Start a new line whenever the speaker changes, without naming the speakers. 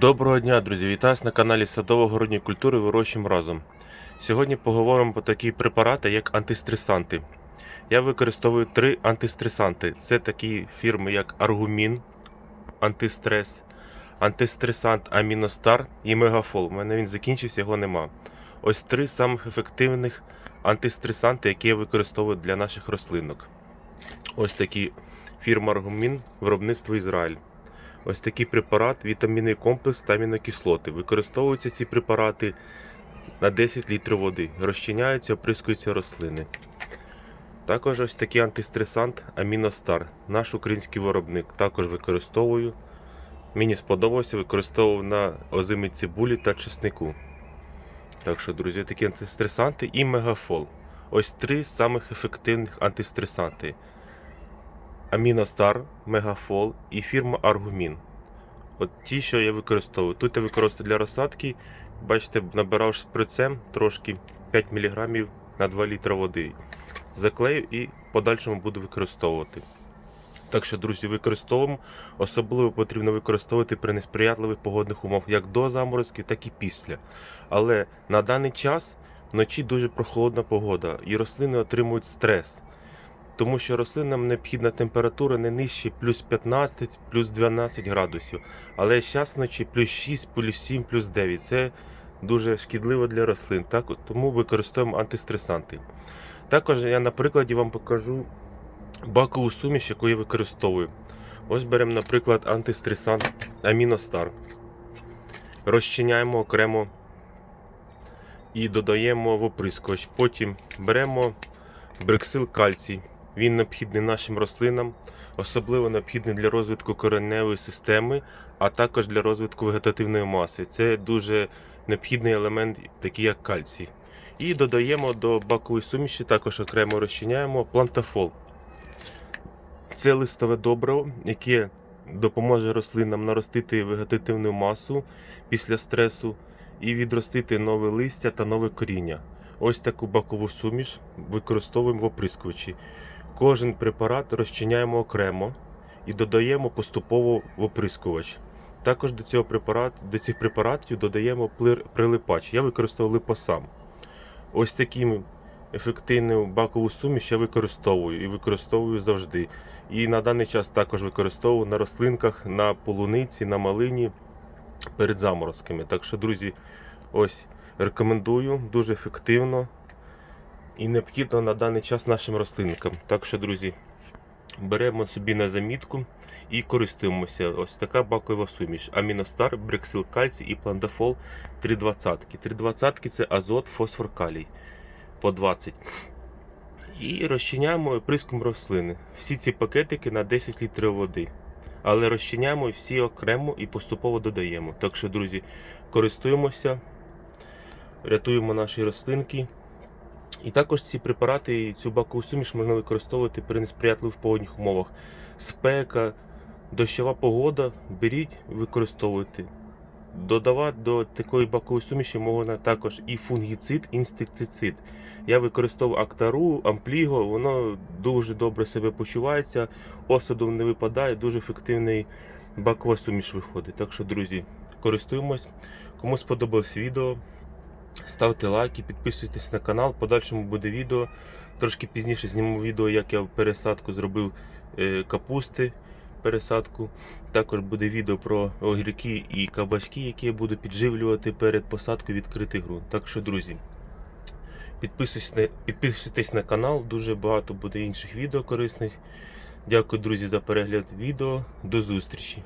Доброго дня, друзі! Вітаю на каналі Садово-городні культури вирощуємо разом. Сьогодні поговоримо про такі препарати, як антистресанти. Я використовую три антистресанти. Це такі фірми, як Аргумін, Антистрес, Антистресант Аміностар і Мегафол. У мене він закінчився, його нема. Ось три самих ефективних антистресанти, які я використовую для наших рослинок. Ось такі фірма Аргумін, виробництво Ізраїль. Ось такий препарат, вітамінний комплекс та амінокислоти. Використовуються ці препарати на 10 літрів води. Розчиняються, оприскуються рослини. Також ось такий антистресант Аміностар. Наш український виробник. Також використовую. Мені сподобався, використовував на озимій цибулі та чеснику. Так що, друзі, такі антистресанти і мегафол. Ось три самих ефективних антистресанти. Аміностар, Мегафол і фірма Аргумін. От ті, що я використовую. Тут я використовую для розсадки. Бачите, набирав шприцем трошки 5 мг на 2 літра води. Заклею і в подальшому буду використовувати. Так що, друзі, використовуємо. Особливо потрібно використовувати при несприятливих погодних умовах як до заморозків, так і після. Але на даний час вночі дуже прохолодна погода і рослини отримують стрес тому що рослинам необхідна температура не нижче плюс 15, плюс 12 градусів. Але зараз вночі плюс 6, плюс 7, плюс 9. Це дуже шкідливо для рослин. Так? Тому використовуємо антистресанти. Також я на прикладі вам покажу бакову суміш, яку я використовую. Ось беремо, наприклад, антистресант Аміностар. Розчиняємо окремо і додаємо в оприскувач. Потім беремо бриксил кальцій. Він необхідний нашим рослинам, особливо необхідний для розвитку кореневої системи, а також для розвитку вегетативної маси. Це дуже необхідний елемент, такий як кальцій. І додаємо до бакової суміші, також окремо розчиняємо плантафол. Це листове добриво, яке допоможе рослинам наростити вегетативну масу після стресу і відростити нове листя та нове коріння. Ось таку бакову суміш використовуємо в оприскувачі. Кожен препарат розчиняємо окремо і додаємо поступово в оприскувач. Також до цього препарат, до цих препаратів додаємо прилипач. Я використовую липосам. Ось таким ефективну бакову суміш я використовую і використовую завжди. І на даний час також використовую на рослинках, на полуниці, на малині перед заморозками. Так що, друзі, ось рекомендую дуже ефективно і необхідно на даний час нашим рослинкам. Так що, друзі, беремо собі на замітку і користуємося. Ось така бакова суміш. Аміностар, брексил кальцій і пландафол 320. 320 це азот, фосфор, калій по 20. І розчиняємо приском рослини. Всі ці пакетики на 10 літрів води. Але розчиняємо всі окремо і поступово додаємо. Так що, друзі, користуємося, рятуємо наші рослинки. І також ці препарати, цю бакову суміш можна використовувати при несприятливих погодних умовах. Спека, дощова погода, беріть, використовуйте. Додавати до такої бакової суміші можна також і фунгіцид, і інсектицид. Я використовую актару, ампліго, воно дуже добре себе почувається, осадом не випадає, дуже ефективний бакова суміш виходить. Так що, друзі, користуємось. Кому сподобалось відео, ставте лайки, підписуйтесь на канал. Подальшому буде відео. Трошки пізніше зніму відео, як я пересадку зробив е, капусти. Пересадку. Також буде відео про огірки і кабачки, які я буду підживлювати перед посадкою відкритий ґрунт. Так що, друзі, підписуйтесь на, підписуйтесь на канал, дуже багато буде інших відео корисних. Дякую, друзі, за перегляд відео. До зустрічі!